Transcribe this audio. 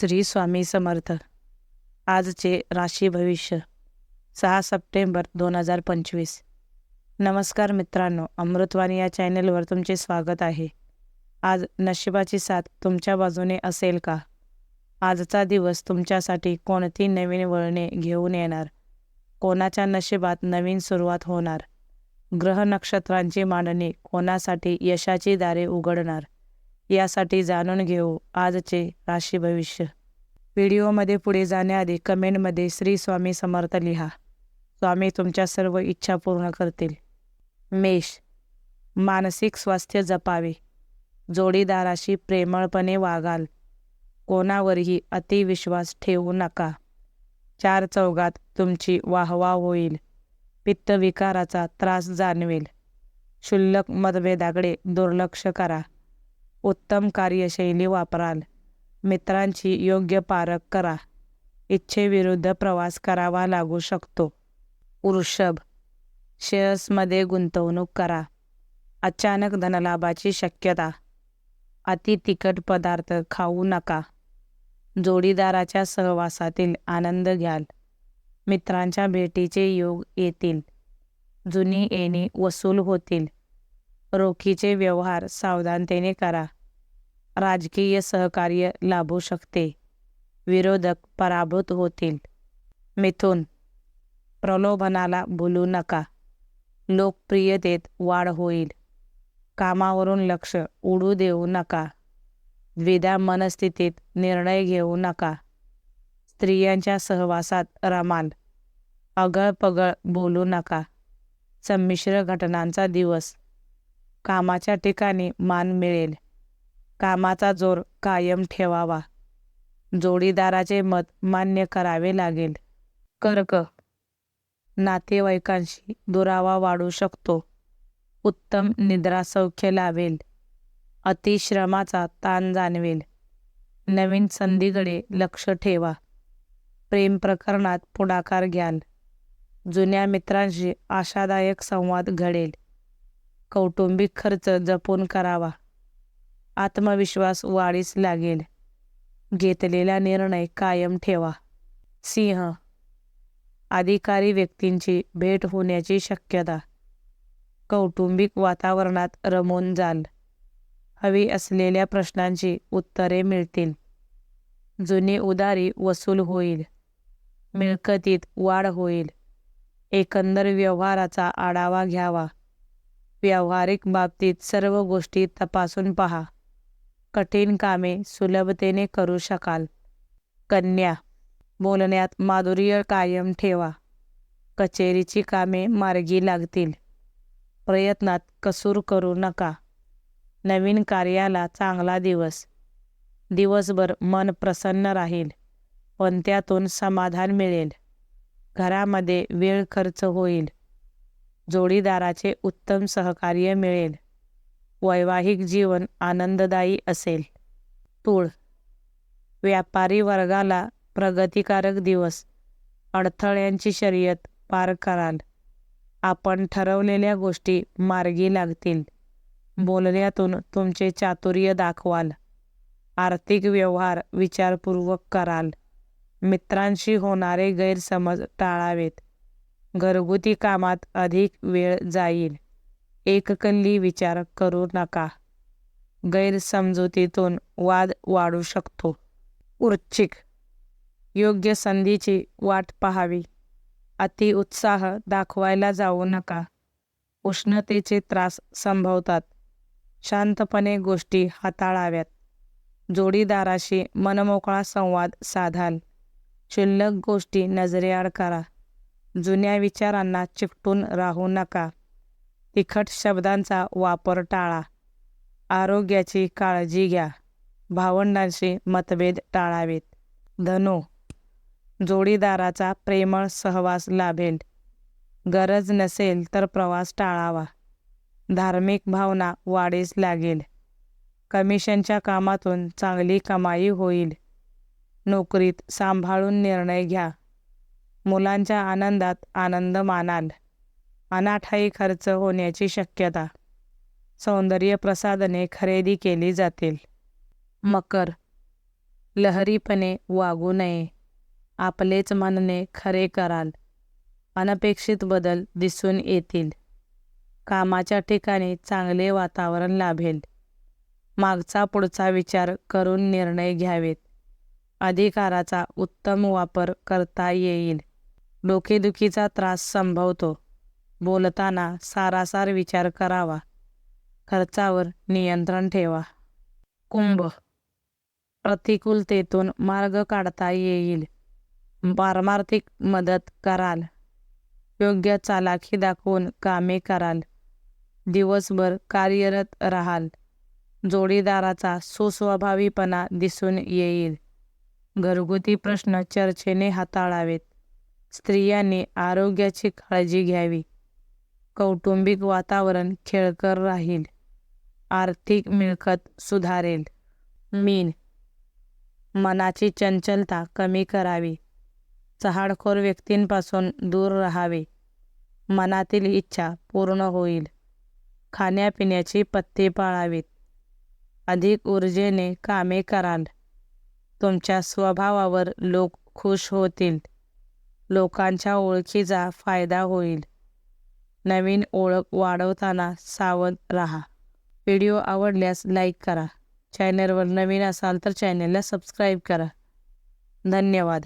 श्री स्वामी समर्थ. आजचे राशी भविष्य सहा सप्टेंबर दोन हजार पंचवीस. नमस्कार मित्रांनो अमृतवाणी या चॅनेलवर तुमचे स्वागत आहे. आज नशिबाची साथ तुमच्या बाजूने असेल का? आजचा दिवस तुमच्यासाठी कोणती नवीन वळणे घेऊन येणार? कोणाच्या नशिबात नवीन सुरुवात होणार? ग्रह नक्षत्रांची मांडणी कोणासाठी यशाची दारे उघडणार? यासाठी जाणून घेऊ आजचे राशी भविष्य. व्हिडिओमध्ये पुढे जाण्याआधी कमेंटमध्ये श्री स्वामी समर्थ लिहा. स्वामी तुमच्या सर्व इच्छा पूर्ण करतील. मेष. मानसिक स्वास्थ्य जपावे. जोडीदाराशी प्रेमळपणे वागाल. कोणावरही अतिविश्वास ठेवू नका. चार चौघात तुमची वाहवा होईल. पित्तविकाराचा त्रास जाणवेल. क्षुल्लक मतभेदाकडे दुर्लक्ष करा. उत्तम कार्यशैली वापराल. मित्रांची योग्य पारख करा. इच्छेविरुद्ध प्रवास करावा लागू शकतो. वृषभ. शेअर्समध्ये गुंतवणूक करा. अचानक धनलाभाची शक्यता. अति तिखट पदार्थ खाऊ नका. जोडीदाराच्या सहवासातील आनंद घ्याल. मित्रांच्या भेटीचे योग येतील. जुनी येणी वसूल होतील. रोखीचे व्यवहार सावधानतेने करा. राजकीय सहकार्य लाभू शकते. विरोधक पराभूत होतील. मिथुन प्रलोभनाला भुलू नका. लोकप्रियतेत वाढ होईल. कामावरून लक्ष उडू देऊ नका. द्विधा मनस्थितीत निर्णय घेऊ नका. स्त्रियांच्या सहवासात रमाल. अगळपगळ बोलू नका. संमिश्र घटनांचा दिवस. कामाच्या ठिकाणी मान मिळेल. कामाचा जोर कायम ठेवावा. जोडीदाराचे मत मान्य करावे लागेल. कर्क. नातेवाईकांशी दुरावा वाढू शकतो. उत्तम निद्रा सौख्य अतिश्रमाचा ताण जाणवेल. नवीन संधीकडे लक्ष ठेवा. प्रेम प्रकरणात पुढाकार घ्याल. जुन्या मित्रांशी आशादायक संवाद घडेल. कौटुंबिक खर्च जपून करावा. आत्मविश्वास वाढीस लागेल. घेतलेला निर्णय कायम ठेवा. सिंह अधिकारी व्यक्तींची भेट होण्याची शक्यता. कौटुंबिक वातावरणात रमून जाल. हवी असलेल्या प्रश्नांची उत्तरे मिळतील. जुनी उदारी वसूल होईल. मिळकतीत वाढ होईल. एकंदर व्यवहाराचा आढावा घ्यावा. व्यावहारिक बाबतीत सर्व गोष्टी तपासून पहा. कठीण कामे सुलभतेने करू शकाल. कन्या बोलण्यात माधुर्य कायम ठेवा. कचेरीची कामे मार्गी लागतील. प्रयत्नात कसूर करू नका. नवीन कार्याला चांगला दिवस. दिवसभर मन प्रसन्न राहील. पण त्यातून समाधान मिळेल. घरामध्ये वेळ खर्च होईल. जोडीदाराचे उत्तम सहकार्य मिळेल. वैवाहिक जीवन आनंददायी असेल. तूळ. व्यापारी वर्गाला प्रगतिकारक दिवस. अडथळ्यांची शर्यत पार कराल. आपण ठरवलेल्या गोष्टी मार्गी लागतील. बोलण्यातून तुमचे चातुर्य दाखवाल. आर्थिक व्यवहार विचारपूर्वक कराल. मित्रांशी होणारे गैरसमज टाळावेत. घरगुती कामात अधिक वेळ जाईल. एककल्ली विचार करू नका. गैरसमजुतीतून वाद वाढू शकतो. वृश्चिक योग्य संधीची वाट पाहावी. अति उत्साह दाखवायला जाऊ नका. उष्णतेचे त्रास संभवतात. शांतपणे गोष्टी हाताळाव्यात. जोडीदाराशी मनमोकळा संवाद साधाल. क्षुल्लक गोष्टी नजरेआड करा. जुन्या विचारांना चिकटून राहू नका. तिखट शब्दांचा वापर टाळा. आरोग्याची काळजी घ्या. भावंडांशी मतभेद टाळावेत. धनो. जोडीदाराचा प्रेमळ सहवास लाभेल गरज नसेल तर प्रवास टाळावा. धार्मिक भावना वाढीस लागेल. कमिशनच्या कामातून चांगली कमाई होईल. नोकरीत सांभाळून निर्णय घ्या. मुलांच्या आनंदात आनंद मानाल. अनाठाई खर्च होण्याची शक्यता. सौंदर्य प्रसाधने खरेदी केली जातील. मकर. लहरीपणे वागू नये. आपलेच म्हणणे खरे कराल. अनपेक्षित बदल दिसून येतील. कामाच्या ठिकाणी चांगले वातावरण लाभेल. मागचा पुढचा विचार करून निर्णय घ्यावेत. अधिकाराचा उत्तम वापर करता येईल. डोकेदुखीचा त्रास संभवतो. बोलताना सारासार विचार करावा. खर्चावर नियंत्रण ठेवा. कुंभ. प्रतिकूलतेतून मार्ग काढता येईल. पारमार्थिक मदत कराल. योग्य चालाखी दाखवून कामे कराल. दिवसभर कार्यरत राहाल. जोडीदाराचा सुस्वभावीपणा दिसून येईल. घरगुती प्रश्न चर्चेने हाताळावेत. स्त्रियांनी आरोग्याची काळजी घ्यावी. कौटुंबिक वातावरण खेळकर राहील. आर्थिक मिळकत सुधारेल. मीन. मनाची चंचलता कमी करावी. चहाडखोर व्यक्तींपासून दूर राहावे. मनातील इच्छा पूर्ण होईल. खाण्यापिण्याची पत्ती पाळावीत. अधिक ऊर्जेने कामे कराल. तुमच्या स्वभावावर लोक खुश होतील. लोकांच्या ओळखीचा फायदा होईल. नवीन ओळख वाढवताना सावध राहा. व्हिडिओ आवडल्यास लाईक करा. चॅनलवर नवीन असाल तर चॅनलला सबस्क्राईब करा. धन्यवाद.